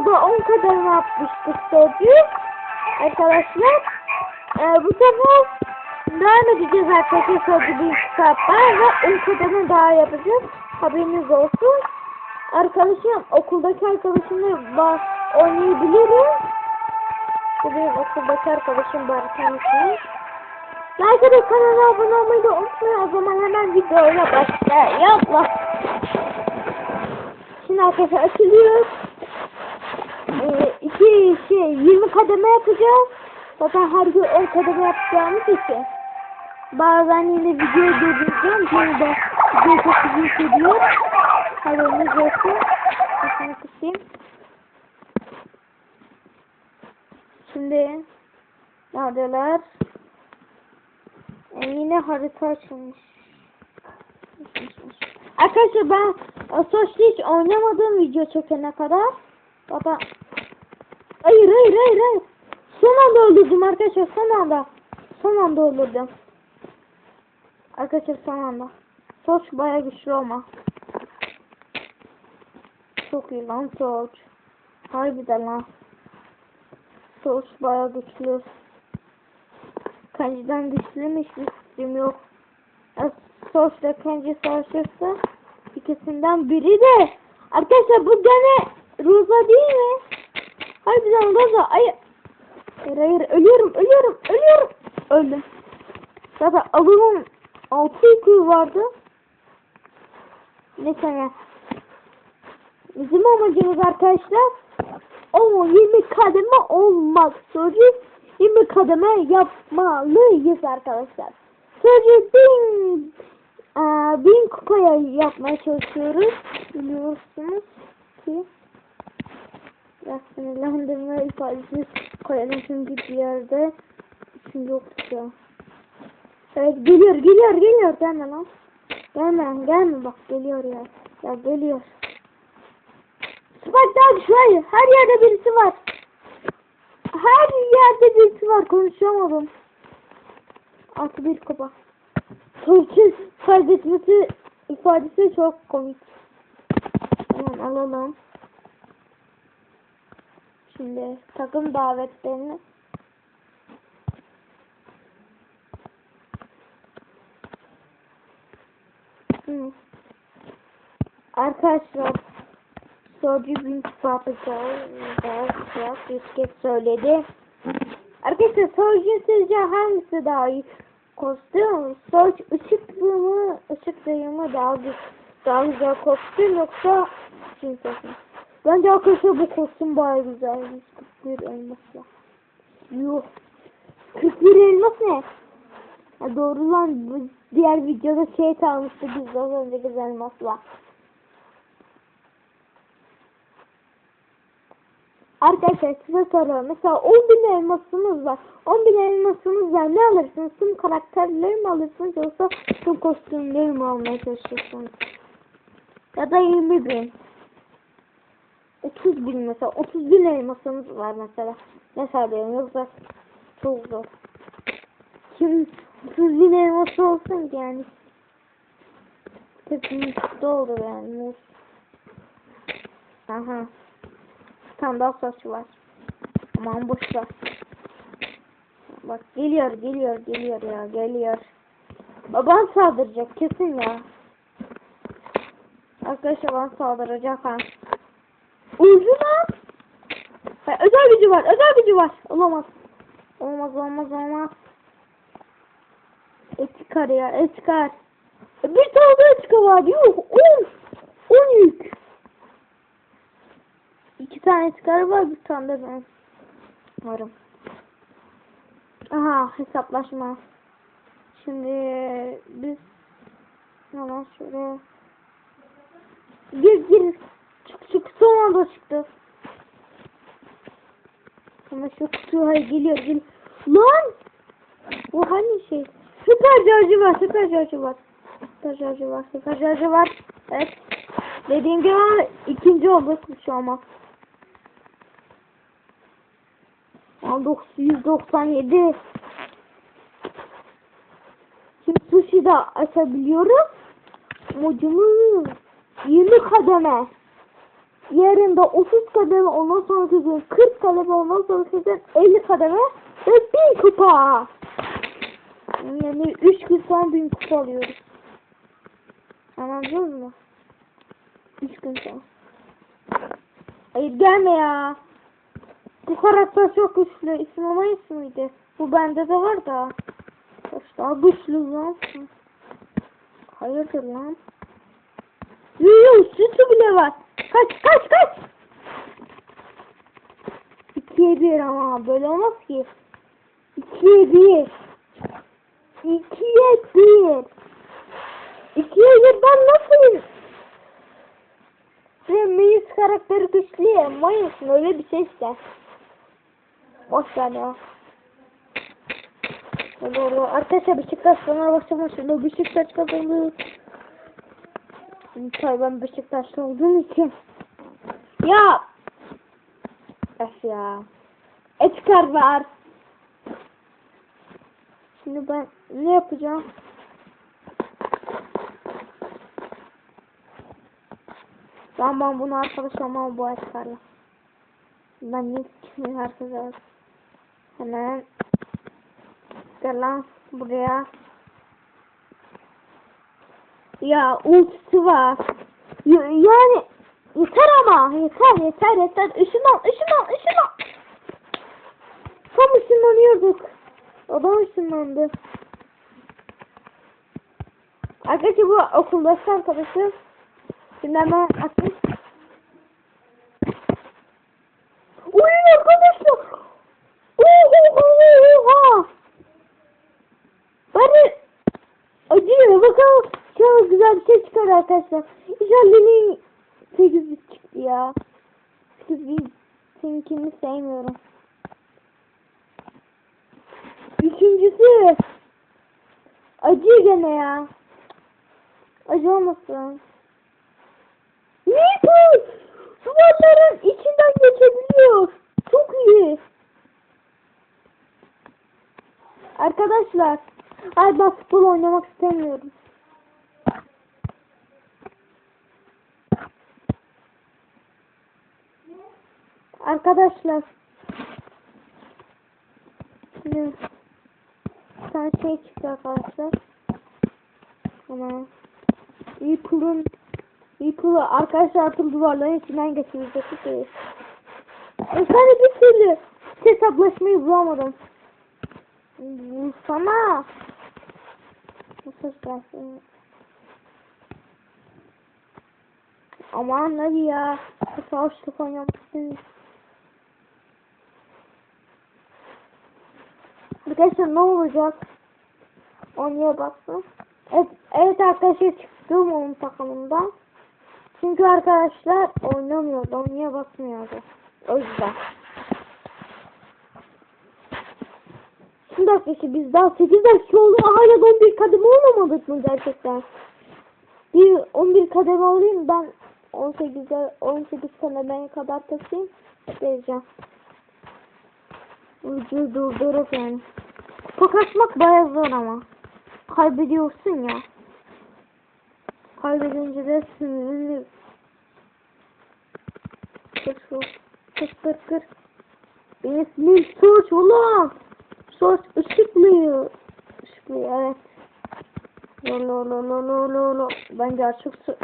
videoda 10 kademe yapmıştık sözcük. Arkadaşlar. Ee, bu sefer devam edeceğiz arkadaşlar sözcük bir kitaplar ve 10 kademe daha yapacağız. Haberiniz olsun. Arkadaşım okuldaki arkadaşımla oynayabilirim. Bu benim okuldaki arkadaşım var kendisi. Like ve kanala abone olmayı da unutmayın. O zaman hemen videoya başlayalım. Şimdi arkadaşlar açılıyoruz. Ee, iki şey 20 kademe yapacağız. Zaten her gün 10 kademe yapacağımız için. Bazen yine video durduracağım. Şimdi de video çok uzun sürüyor. Haberiniz olsun. Şunu kısayım. Şimdi neredeler? E, yine harita açılmış. Arkadaşlar ben Soş'ta hiç oynamadım video çekene kadar. Baba. Hayır hayır hayır hayır. Son anda öldürdüm arkadaşlar son anda. Son anda öldürdüm. Arkadaşlar son anda. Soç baya güçlü ama. Çok iyi lan Soç. Harbiden lan. Soç baya güçlü. Kancıdan güçlü mü hiçbir fikrim yok. Soç ile Kancı savaşırsa ikisinden biri de. Arkadaşlar bu gene Rosa değil mi? Harbiden Rosa. Ay. Hayır hayır ölüyorum ölüyorum ölüyorum. Öldüm. Zaten avımın altı yükü vardı. Neyse ne. Bizim amacımız arkadaşlar o 20 kademe olmak. Sözcük 20 kademe yapmalıyız arkadaşlar. Bin, e, bin kupaya yapmaya çalışıyoruz. Biliyorsunuz ki biraz sinirlendirme ifadesi koyalım çünkü bir yerde üçüncü okuyor. Evet geliyor geliyor geliyor gelme lan. Gelme gelme bak geliyor ya. Ya geliyor. Spike daha hayır. Her yerde birisi var. Her yerde birisi var konuşamadım. Artı bir kaba. Sözcü kaydetmesi ifadesi çok komik. Tamam alalım. Şimdi takım davetlerini. Arkadaşlar bin yapacağız. Biraz bisiklet söyledi. Arkadaşlar sorucu sizce hangisi daha iyi? Kostüm, soruç ışıklı mı, ışık dayımı daha daha güzel kostüm yoksa cinsiyet mi? Bence arkadaşlar bu kostüm bayağı güzel. 141 elmasla. Yuh. 41 elmas ne? Ha, doğru lan bu diğer videoda şey kalmıştı biz az önce güzel elmasla. Arkadaşlar size soruyorum. Mesela 10 bin elmasınız var. 10 bin elmasınız var. Ne alırsınız? Tüm karakterleri mi alırsınız yoksa tüm kostümleri mi almaya çalışırsınız? Ya da 20 bin. 30 bin mesela. 30 bin elmasınız var mesela. Mesela diyorum yoksa çok zor. Kim 30 bin elması olsun ki yani. Hepimiz doğru yani. Aha. Daha saçı var. Aman boş. Bak geliyor geliyor geliyor ya geliyor. Baban saldıracak kesin ya. Arkadaşlar bana saldıracak ha. Öldü lan. Özel gücü var özel gücü var. Olamaz. Olmaz olmaz olmaz. Etikar ya etikar. Bir tane daha etikar var. Yuh. On. On yük. İki tane çıkar var bir tane de ben varım. Aha hesaplaşma. Şimdi biz hemen şöyle gir gir çık çık son anda çıktı. Ama şu kutu hayır geliyor geliyor. Lan! Bu hani şey? Süper şarjı var süper şarjı var. Süper şarjı var süper şarjı var. Evet. Dediğim gibi ama ikinci olduk şu ama. 997 Şimdi sushi da açabiliyorum. Modumuz 20 kademe. Yarın da 30 kademe ondan sonraki gün 40 kademe ondan sonraki gün 50 kademe ve 1000 kupa. Yani 3 gün sonra 1000 kupa alıyoruz. Anladınız mı? 3 gün sonra. Hayır gelme ya. Bu karakter çok güçlü. İsim ona ismiydi. Bu bende de var da. Kaç daha güçlü lan. Hayırdır lan? Yuyu sütü bile var. Kaç kaç kaç. İkiye bir ama böyle olmaz ki. İkiye bir. İkiye bir. İkiye bir ben nasıl ve Mayıs karakteri güçlü. Mayıs'ın öyle bir şey işte. Boş ver ya. Doğru. Arkadaşlar Beşiktaş Fenerbahçe maçında Beşiktaş kazandı. Tabii ben Beşiktaşlı olduğum için. Ya. Öf ya. Etkar var. Şimdi ben ne yapacağım? Ben ben bunu arkadaş olmam bu Etkar'la. Ben ne kimin arkadaş? Hemen gel lan buraya. Ya ultisi var. Ya- yani yeter ama yeter yeter yeter. Işınlan ışınlan ışınlan. Tam ışınlanıyorduk. Adam ışınlandı. Arkadaşlar bu okuldaki arkadaşım. Şimdi hemen atayım. Uy arkadaşlar. Oha. Bari acıyor bakalım. Çok güzel bir şey çıkar arkadaşlar. İnşallah benim 8 bit çıktı ya. 8 bit seninkini sevmiyorum. Üçüncüsü. Acıyor gene ya. Acı olmasın. Maple! Duvarların içinden geçebiliyor. Çok iyi. Arkadaşlar. Ay ben futbol oynamak istemiyorum. Arkadaşlar. Bir tane şey çıktı arkadaşlar. Ama Apple'ın Apple'ı arkadaşlar Apple duvarların içinden geçirecek. E sana bir türlü hesaplaşmayı bulamadım. Sana Nasıl gelsin? Aman hadi ya. Savaşlık oynamışsın. Arkadaşlar ne olacak? Oynaya baksın. Evet, evet arkadaşlar çıktım onun takımından. Çünkü arkadaşlar oynamıyordu. Oynaya bakmıyordu. O yüzden. Arkadaşlar biz daha 8 dakika oldu. Hala da 11 kademe olamadık mı gerçekten? Bir 11 kademe olayım ben 18'e 18 kademeye kadar taşıyayım. Vereceğim. Ucu durdurup yani. Kupa kasmak bayağı zor ama. Kaybediyorsun ya. Kaybedince de sinirli. Kır kır kır kır. Benim ismim Soç ulan. Soç ışıklıyor. Işıklıyor evet. Lo lo lo lo lo lo lo. Bence açık su.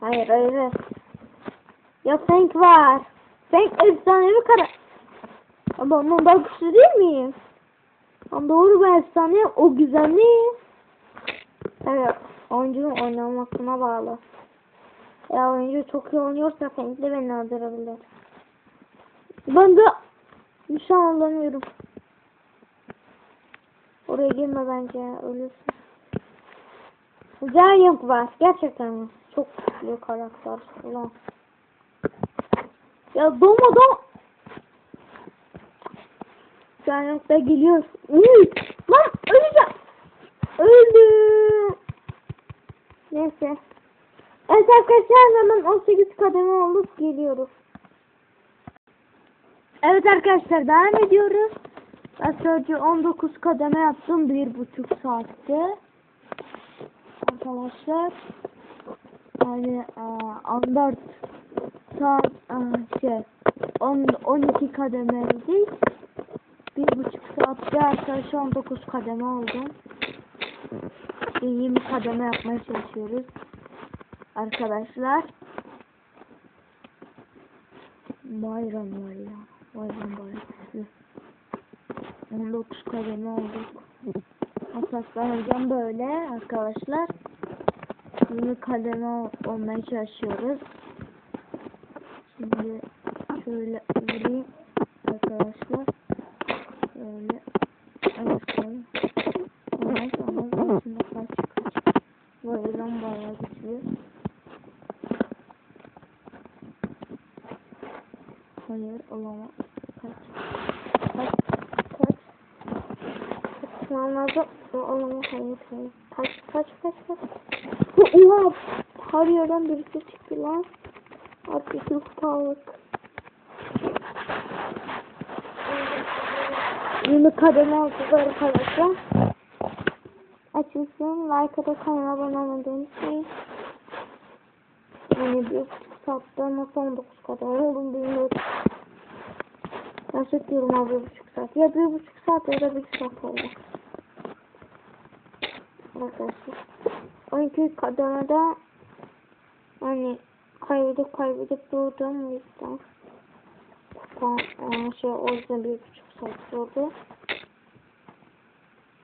Hayır hayır. hayır. Ya Frank var. Frank efsanevi kara. Ama ondan daha güçlü değil miyim? Ama doğru ben efsane o güzelliği. Evet oyuncunun oynamasına bağlı. Eğer oyuncu çok iyi oynuyorsa Frank de beni öldürebilir. Ben de nişanlanıyorum. Oraya girme bence ölürsün. Giant var. Gerçekten mi? Çok güçlü karakter. Ulan. Ya doma doma. Giant da geliyor. Lan öleceğim. Öldüm. Neyse. Evet arkadaşlar hemen 18 kademe olup geliyoruz. Evet arkadaşlar devam ediyoruz. Ben sadece 19 kademe yaptım bir buçuk saatte. Arkadaşlar yani e, 14 saat aa, şey 10 12 kademeydik. Bir buçuk saatte arkadaşlar 19 kademe oldum. Bir 20 kademe yapmaya çalışıyoruz. Arkadaşlar. Bayram var ya. Bayram bayram. 19 kademe olduk. Asaslanacağım böyle arkadaşlar. 20 kademe ol- olmaya çalışıyoruz. Şimdi şöyle vurayım arkadaşlar. Şöyle. Koyayım. Ondan sonra içinde kaç kaç. Bayram bayağı güçlü. Hayır olamaz. Kaç. Kaç. Kaçmam lazım. Olamaz. Hayır. Kaç kaç kaç kaç. Oha. Her yerden birisi çıktı lan. Artık sağlık. Yeni kademe aldık arkadaşlar. Açılsın. Like atıp kanala abone olmayı unutmayın. Yani bir buçuk saatte nasıl 19 kadar oldum bilmiyorum. Gerçek diyorum abi bir buçuk saat. Ya bir buçuk saat ya da bir saat oldu. Arkadaşlar. 12 kademede hani kaybedip kaybedip durdum o yüzden. Yani şey o yüzden bir buçuk saat sürdü.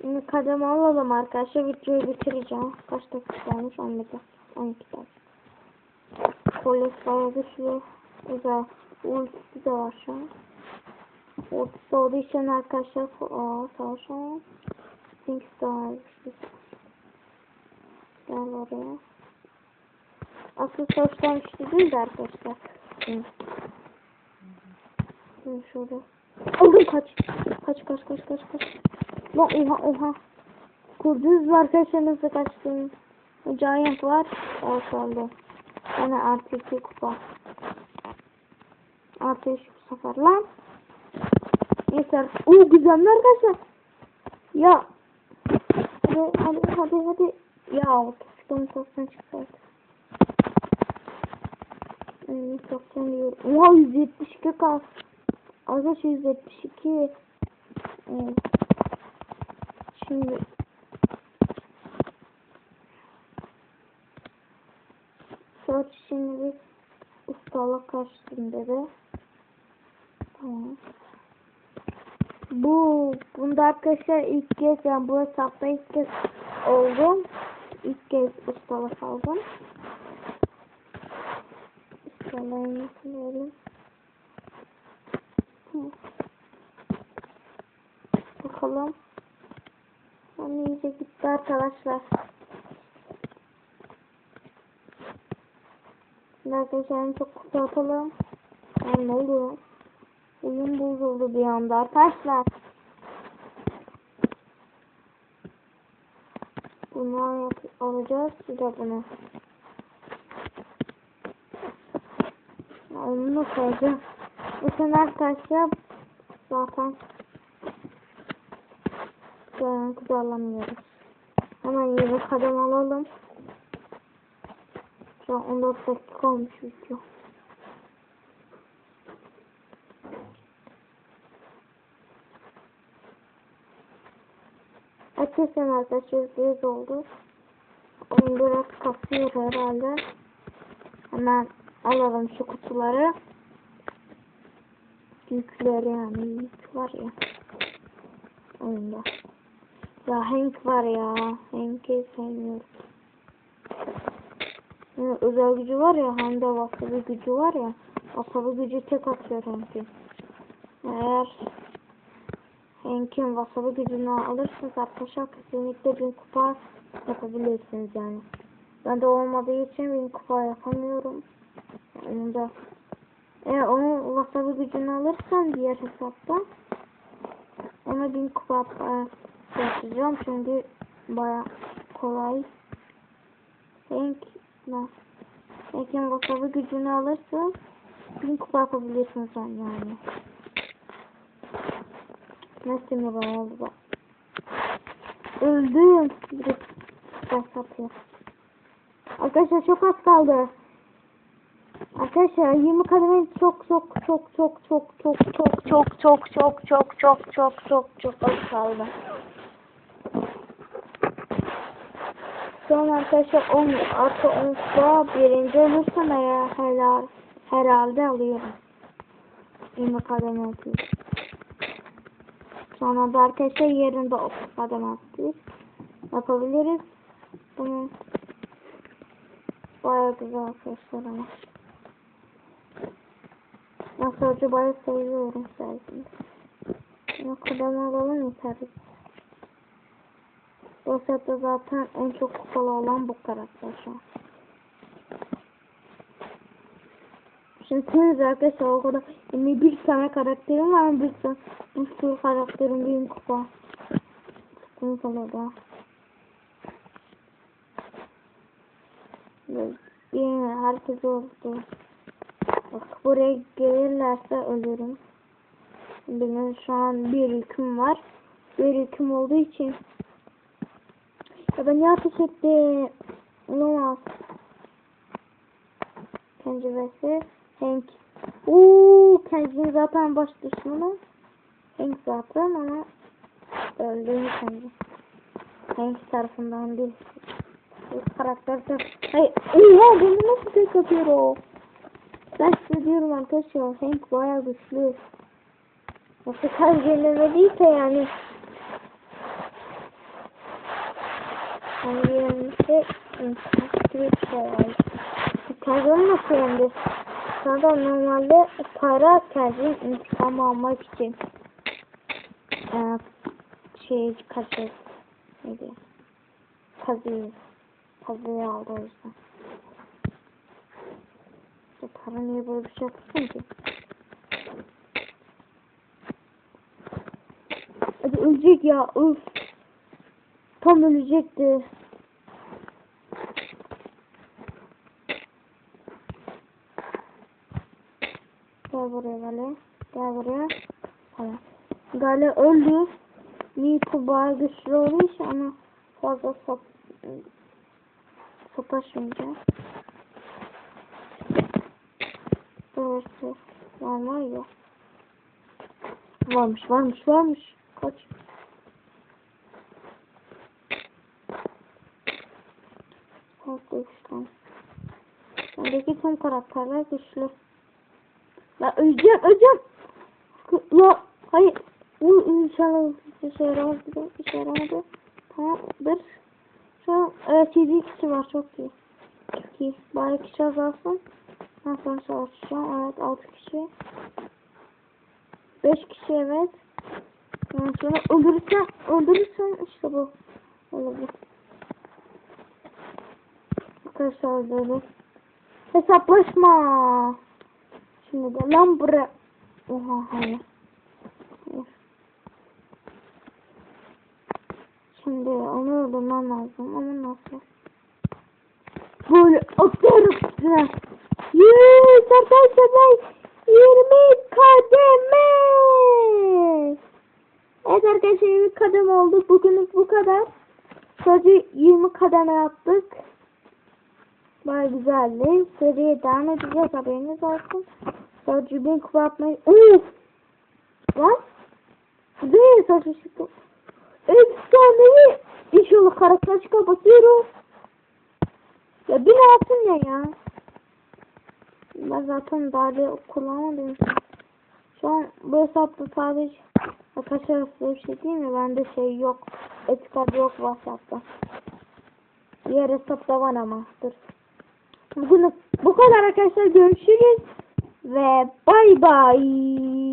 Şimdi kademe alalım arkadaşlar. Videoyu bitireceğim. Kaç dakika olmuş? 11 dakika. 12 dakika. Polis bayağı güçlü. Güzel. Ultisi de var şu an. Ultisi olduğu için arkadaşlar savaşamam. Think daha güçlü. Gel oraya. Asıl güçlü değil de arkadaşlar. Şimdi. Şimdi şurada. Aldım kaç. Kaç kaç kaç kaç kaç. Lan oha oha. Kurdunuz arkadaşlar nasıl kaçtım. Giant var. O kaldı. Yani artı iki kupa. Artı üç bu sefer lan. Yeter. Oo güzel arkadaşlar. Ya. Hadi hadi hadi hadi. Ya keşke toptan çıksaydı. Hmm, toptan diyorum. Oha 172 kas. Arkadaşlar 172. Evet. Şimdi Saat şimdi bir ustalık karşısında dedi. Tamam. Bu bunda arkadaşlar ilk kez yani bu hesapta ilk kez oldum. İlk kez ustalık aldım. Ustalığını nasıl Hı. Bakalım. Hani iyice gitti arkadaşlar. Şimdi arkadaşlar en çok kutu atalım. Yani ne oluyor? Oyun bozuldu bir anda arkadaşlar. Bunu yap alacağız. Bir de bunu. Onu da koyacağız. Bakın arkadaşlar zaten görüntü. Hemen yeni kadem alalım. Şu an 14 dakika olmuş video. Açılsın arkadaşlar göz oldu. Kasıyor herhalde. Hemen alalım şu kutuları. Yükleri yani yük var ya. Oyunda. Ya Hank var ya. Hank'i sevmiyorum. Yani özel gücü var ya hem de wasabi gücü var ya. Wasabi gücü tek atıyor Hank'in. Eğer Hank'in wasabi gücünü alırsanız arkadaşlar kesinlikle bin kupa yapabilirsiniz yani. Ben de olmadığı için bin kupa yapamıyorum. Yani da eğer onun wasabi gücünü alırsan diğer hesapta ona bin kupa e, yapacağım çünkü baya kolay. Hank ne? Hank'in wasabi gücünü alırsa bin kupa yapabilirsiniz yani. Ne sinir oldu bak. Öldüm. Bir hesap yok. Arkadaşlar çok az kaldı. Arkadaşlar 20 kademe çok çok çok çok çok çok çok çok çok çok çok çok çok çok çok az kaldı. Sonra arkadaşlar 10 artı 10 daha birinci olursam helal, herhalde alıyorum. 20 kademe atıyorum. Sonra da arkadaşlar yerinde 30 kademe attık. Yapabiliriz. Bunu bayağı güzel arkadaşlar ama. Ben sadece bayağı seviyorum zaten. Bunu kademe alalım. Bu sette zaten en çok kupalı olan bu karakter şu an. Şimdi siz arkadaşlar o kadar 21 tane karakterim var bir bir sürü karakterim bin kupa. Sıkıntı da. Yine herkes oldu. Bak buraya gelirlerse ölürüm. Benim şu an bir yüküm var. Bir yüküm olduğu için ya ben niye ateş ettim? Olamaz. Penceresi. Hank. Uuu kendini zaten baş düşmanı. Hank zaten ama öldüğünü kendi. Hank tarafından değil. Bu karakter de... Ay, oha bunu nasıl tek atıyor o? Ben size diyorum arkadaşlar Hank bayağı güçlü. Nasıl kaç gelemediyse yani. Hani yani işte Twitch var. Tercih nasıl yendi? Sana normalde para tercih intikam almak için. Ee, şey kaçır. Ne diyor? Kazıyız. Kazıyı aldı o yüzden. İşte para niye böyle bir şey yapıyorsun ki? Hadi ölecek ya. Uf. Tam ölecekti. Gel buraya Gale. Gel buraya. Tamam. Gale öldü. Nico bayağı güçlü olduğu için ama fazla sap sataşmayacağım. Burası var mı? Yok. Varmış varmış varmış. Kaç. Farklı güçten. Bendeki tüm karakterler güçlü. La öleceğim öleceğim. La hayır. Bu inşallah bir şey yaramadı. Bir şey yaramadı. Tamamdır. Şu evet 7 kişi var çok iyi. Çok iyi. Bari kişi azalsın. Ben sonra savaşacağım. Evet 6 kişi. 5 kişi evet. Ondan sonra öldürürsen, öldürürsen işte bu. Olabilir. Arkadaşlar böyle. Hesaplaşma. Şimdi de lan bura. Oha hayır. Şimdi onu öldürmem lazım ama nasıl? Böyle atıyorum üstüne. Yes arkadaşlar ben 20 kademe. Evet arkadaşlar 20 kademe oldu. Bugünlük bu kadar. Sadece 20 kademe yaptık. Baya güzeldi. Seriye devam edeceğiz haberiniz olsun. Sadece bin kupa atmayı... Uuu! Lan! Bu değil. Efsanevi! İnşallah karakter çıkar bakıyorum. Ya bin altın ne ya? Ben zaten daha da kullanmadım. Şu an bu hesapta sadece arkadaşlar size bir şey diyeyim mi? Bende şey yok. Etikad yok WhatsApp'ta. Diğer hesapta var ama. Dur. Bugün bu kadar arkadaşlar görüşürüz ve bay bay.